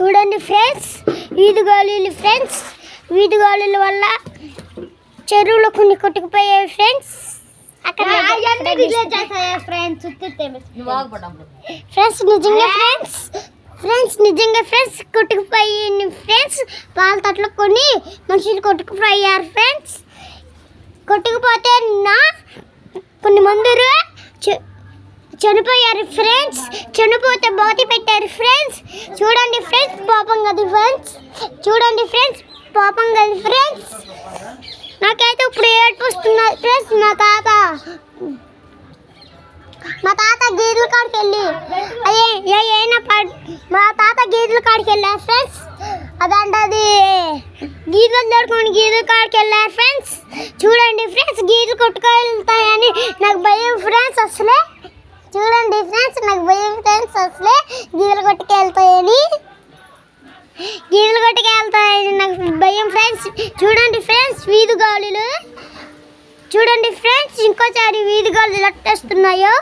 చూడండి ఫ్రెండ్స్ వీధి గాలులు ఫ్రెండ్స్ వీధి గాలుల వల్ల చెరువులో కొన్ని కొట్టుకుపోయాయి ఫ్రెండ్స్. అక్కడ ఫ్రెండ్స్? ఫ్రెండ్స్ నిజంగా ఫ్రెండ్స్ ఫ్రెండ్స్ నిజంగా ఫ్రెండ్స్ కొట్టుకుపోయి ఫ్రెండ్స్. పాల తట్లు కొని మనుషులు కొట్టుకుపోయారు ఫ్రెండ్స్. కొట్టుకుపోతే నా కొన్ని మందురు చ- చనిపోయారు ఫ్రెండ్స్. చనిపోతే బాతి పెట్టారు ఫ్రెండ్స్ చూడండి ఫ్రెండ్స్ పాపం కదా ఫ్రెండ్స్ చూడండి ఫ్రెండ్స్ పాపం కదా ఫ్రెండ్స్ నాకైతే ఇప్పుడు ఏడుపు వస్తున్నది ఫ్రెండ్స్ మా తాత. మా తాత గీదల కాడికి వెళ్ళి అదే ఏమైనా మా తాత గీదల కాడికి వెళ్ళారు ఫ్రెండ్స్ అదంటే అది గీదలు దొరుకుని గీదల కాడికి వెళ్ళారు ఫ్రెండ్స్ చూడండి ఫ్రెండ్స్ గీదలు కొట్టుకెళ్తాయని నాకు భయం ఫ్రెండ్స్ అసలే. చూడండి ఫ్రెండ్స్ నాకు భయం ఫ్రెండ్స్ అసలే. గీదలు కొట్టుకెళ్తాయి కొట్టుకెళ్తాయని నాకు భయం ఫ్రెండ్స్ చూడండి ఫ్రెండ్స్ వీధి గాలులు. చూడండి ఫ్రెండ్స్ ఇంకోసారి వీధి గాలులు ఎట్టేస్తున్నాయో